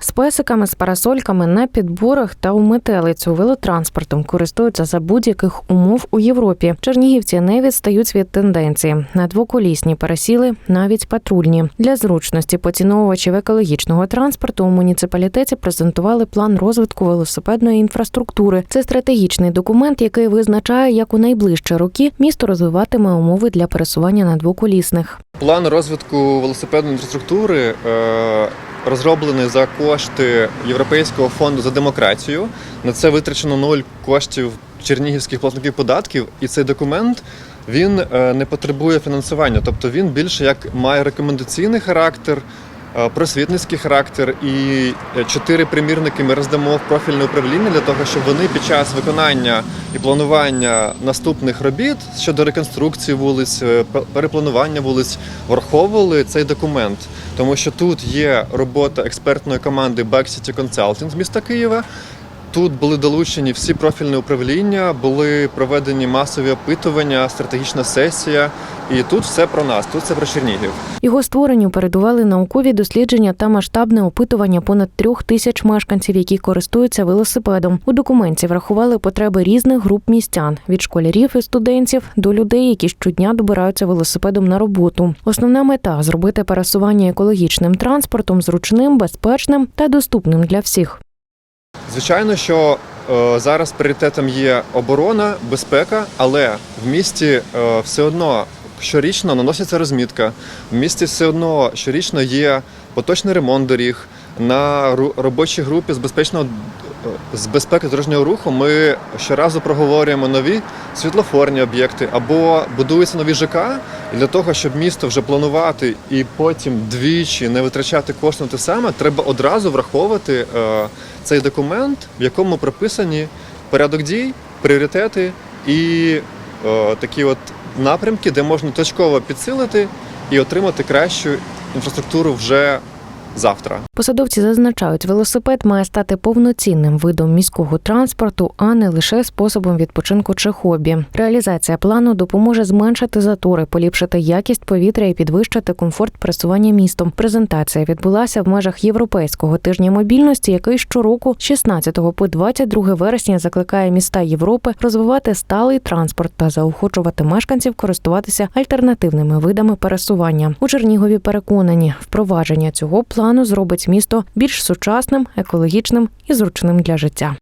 З песиками, з парасольками на підборах та у метелицю велотранспортом користуються за будь-яких умов у Європі. Чернігівці не відстають від тенденції. На двоколісні пересіли навіть патрульні. Для зручності поціновувачів екологічного транспорту у муніципалітеті презентували план розвитку велосипедної інфраструктури. Це стратегічний документ, який визначає, як у найближчі роки місто розвиватиме умови для пересування на двоколісних. План розвитку велосипедної інфраструктури е, розроблений за кошти Європейського фонду за демократію. На це витрачено нуль коштів чернігівських платників податків, і цей документ він е, не потребує фінансування, тобто він більше як має рекомендаційний характер. Е, Просвітницький характер і е, чотири примірники ми роздамо в профільне управління для того, щоб вони під час виконання і планування наступних робіт щодо реконструкції вулиць, е, перепланування вулиць враховували цей документ, тому що тут є робота експертної команди Back City Consulting з міста Києва. Тут були долучені всі профільні управління, були проведені масові опитування, стратегічна сесія. І тут все про нас, тут все про Чернігів. Його створенню передували наукові дослідження та масштабне опитування понад трьох тисяч мешканців, які користуються велосипедом. У документі врахували потреби різних груп містян від школярів і студентів до людей, які щодня добираються велосипедом на роботу. Основна мета зробити пересування екологічним транспортом зручним, безпечним та доступним для всіх. Звичайно, що е, зараз пріоритетом є оборона, безпека, але в місті е, все одно щорічно наноситься розмітка. В місті все одно щорічно є поточний ремонт доріг. На робочій групі з безпечного з безпеки дорожнього руху ми щоразу проговорюємо нові світлофорні об'єкти або будуються нові ЖК. Для того, щоб місто вже планувати і потім двічі не витрачати кошти на те саме, треба одразу враховувати е, цей документ, в якому прописані порядок дій, пріоритети і е, такі от напрямки, де можна точково підсилити і отримати кращу інфраструктуру вже завтра. Посадовці зазначають, велосипед має стати повноцінним видом міського транспорту, а не лише способом відпочинку чи хобі. Реалізація плану допоможе зменшити затори, поліпшити якість повітря і підвищити комфорт пересування містом. Презентація відбулася в межах європейського тижня мобільності, який щороку з 16 по 22 вересня закликає міста Європи розвивати сталий транспорт та заохочувати мешканців користуватися альтернативними видами пересування. У Чернігові переконані, впровадження цього плану зробить місто більш сучасним, екологічним і зручним для життя.